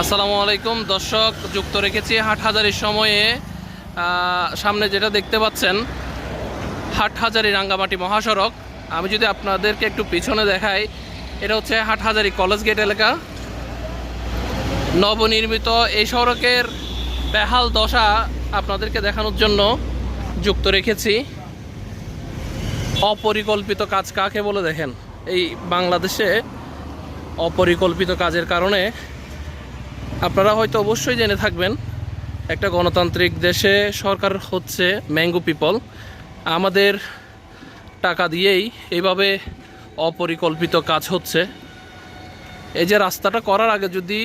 আসসালামু আলাইকুম। দর্শক, যুক্ত রেখেছি হাটহাজারির সময়ে। সামনে যেটা দেখতে পাচ্ছেন, হাটহাজারি রাঙ্গামাটি মহাসড়ক। আমি যদি আপনাদেরকে একটু পিছনে দেখাই, এটা হচ্ছে হাটহাজারি কলেজ গেট এলাকা। নবনির্মিত এই সড়কের বেহাল দশা আপনাদেরকে দেখানোর জন্য যুক্ত রেখেছি। অপরিকল্পিত কাজ কাকে বলে দেখেন? এই বাংলাদেশে অপরিকল্পিত কাজের কারণে আপনারা হয়তো অবশ্যই জেনে থাকবেন, একটা গণতান্ত্রিক দেশে সরকার হচ্ছে ম্যাঙ্গো পিপল। আমাদের টাকা দিয়েই এইভাবে অপরিকল্পিত কাজ হচ্ছে। এই যে রাস্তাটা করার আগে যদি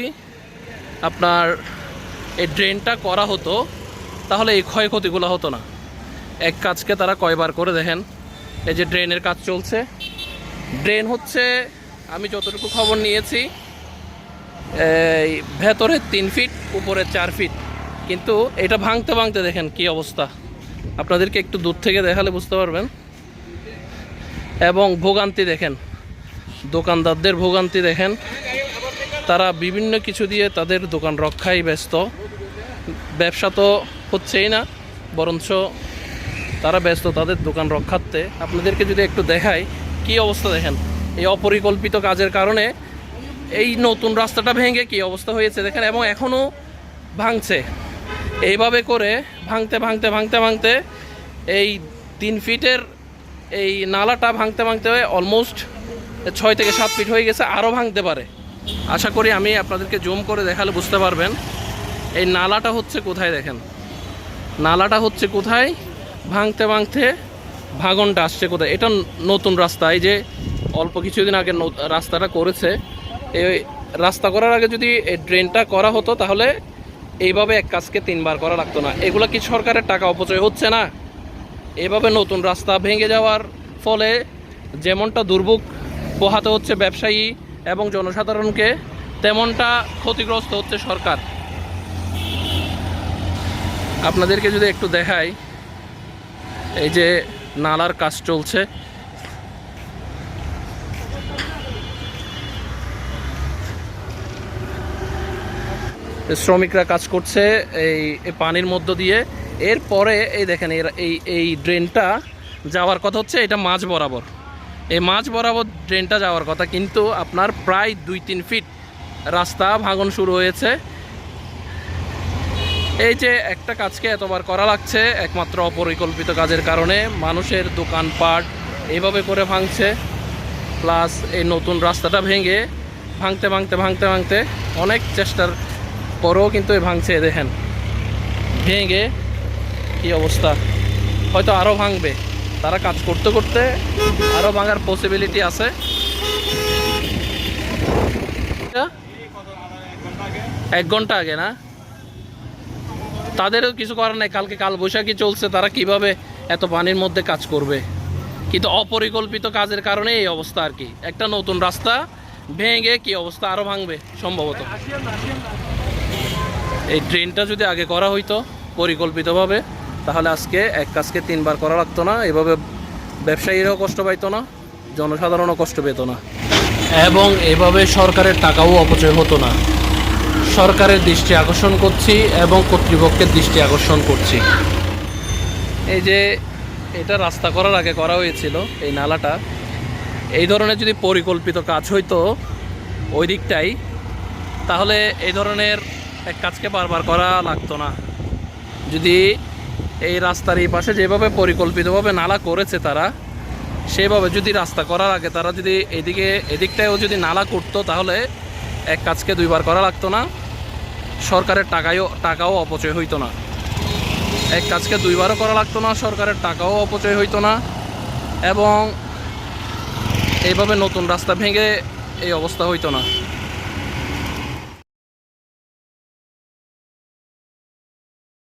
আপনার এই ড্রেনটা করা হতো, তাহলে এই ক্ষয়ক্ষতিগুলো হতো না। এক কাজকে তারা কয়বার করে দেখেন, এই যে ড্রেনের কাজ চলছে। ড্রেন হচ্ছে, আমি যতটুকু খবর নিয়েছি ভেতরে তিন ফিট উপরে চার ফিট কিন্তু এটা ভাঙতে ভাঙতে দেখেন কি অবস্থা। আপনাদেরকে একটু দূর থেকে দেখালে বুঝতে পারবেন। এবং ভোগান্তি দেখেন। দোকানদারদের ভোগান্তি দেখেন। তারা বিভিন্ন কিছু দিয়ে তাদের দোকান রক্ষায় ব্যস্ত। ব্যবসা তো হচ্ছেই না, বরঞ্চ তারা ব্যস্ত তাদের দোকান রক্ষার্থে। আপনাদেরকে যদি একটু দেখাই, কি অবস্থা দেখেন? এই অপরিকল্পিত কাজের কারণে এই নতুন রাস্তাটা ভেঙে কি অবস্থা হয়েছে দেখেন, এবং এখনও ভাঙছে। এইভাবে করে ভাঙতে ভাঙতে ভাঙতে ভাঙতে এই তিন ফিটের এই নালাটা ভাঙতে ভাঙতে অলমোস্ট ছয় থেকে সাত ফিট হয়ে গেছে, আরও ভাঙতে পারে। আশা করি আমি আপনাদেরকে জুম করে দেখালে বুঝতে পারবেন। এই নালাটা হচ্ছে কোথায় দেখেন? নালাটা হচ্ছে কোথায়? ভাঙতে ভাঙতে ভাঙনটা আসছে কোথায়? এটা নতুন রাস্তা। এই যে অল্প কিছুদিন আগে রাস্তাটা করেছে এই রাস্তা করার আগে যদি ড্রেনটা করা হতো, তাহলে এইভাবে এক কাজকে তিনবার করা লাগতো না। এগুলো কি সরকারের টাকা অপচয় হচ্ছে না? এভাবে নতুন রাস্তা ভেঙে যাওয়ার ফলে যেমনটা দুর্ভোগ পোহাতে হচ্ছে ব্যবসায়ী এবং জনসাধারণকে, তেমনটা ক্ষতিগ্রস্ত হচ্ছে সরকার। আপনাদেরকে যদি একটু দেখাই, এই যে নালার কাজ চলছে। শ্রমিকরা কাজ করছে এই পানির মধ্য দিয়ে। এরপরে, এই দেখেন, এর- এই এই ড্রেনটা যাওয়ার কথা হচ্ছে, এটা মাঝ বরাবর। এই মাঝ বরাবর ড্রেনটা যাওয়ার কথা, কিন্তু আপনার প্রায় দুই তিন ফিট রাস্তা ভাঙন শুরু হয়েছে। এই যে একটা কাজকে এতবার করা লাগছে, একমাত্র অপরিকল্পিত কাজের কারণে, মানুষের দোকানপাট এইভাবে করে ভাঙছে, প্লাস এই নতুন রাস্তাটা ভেঙে ভাঙতে ভাঙতে ভাঙতে ভাঙতে অনেক চেষ্টার পরেও কিন্তু ভাঙছে দেখেন। ভেঙে কি অবস্থা? হয়তো আরও ভাঙবে। তারা কাজ করতে করতে আরও ভাঙার পসিবিলিটি আছে। এক ঘণ্টা আগে না? তাদেরও কিছু করার নাই, কালকে কাল বৈশাখী চলছে, তারা কীভাবে এত পানির মধ্যে কাজ করবে? কিন্তু অপরিকল্পিত কাজের কারণে এই অবস্থা আর কি। একটা নতুন রাস্তা ভেঙে কি অবস্থা? আরও ভাঙবে, সম্ভবত। এই ড্রেনটা যদি আগে করা হইতো পরিকল্পিতভাবে, তাহলে আজকে এক কাজকে তিনবার করা লাগতো না। এভাবে ব্যবসায়ীরাও কষ্ট পাইতো না, জনসাধারণও কষ্ট পেত না। এবং এভাবে সরকারের টাকাও অপচয় হতো না। সরকারের দৃষ্টি আকর্ষণ করছি এবং কর্তৃপক্ষের দৃষ্টি আকর্ষণ করছি। এই যে এটা রাস্তা করার আগে করা হয়েছিল, এই নালাটা, এই ধরনের যদি পরিকল্পিত কাজ হইতো ওই দিকটাই, তাহলে এই ধরনের এক কাজকে বারবার করা লাগতো না। যদি এই রাস্তার এই পাশে যেভাবে পরিকল্পিতভাবে নালা করেছে তারা, সেভাবে যদি রাস্তা করার আগে তারা যদি এদিকে, এদিকটায়ও যদি নালা করতো, তাহলে এক কাজকে দুইবার করা লাগতো না। সরকারের টাকায়ও, টাকাও অপচয় হইতো না। এক কাজকে দুইবারও করা লাগতো না, সরকারের টাকাও অপচয় হইতো না এবং এইভাবে নতুন রাস্তা ভেঙে এই অবস্থা হইতো না।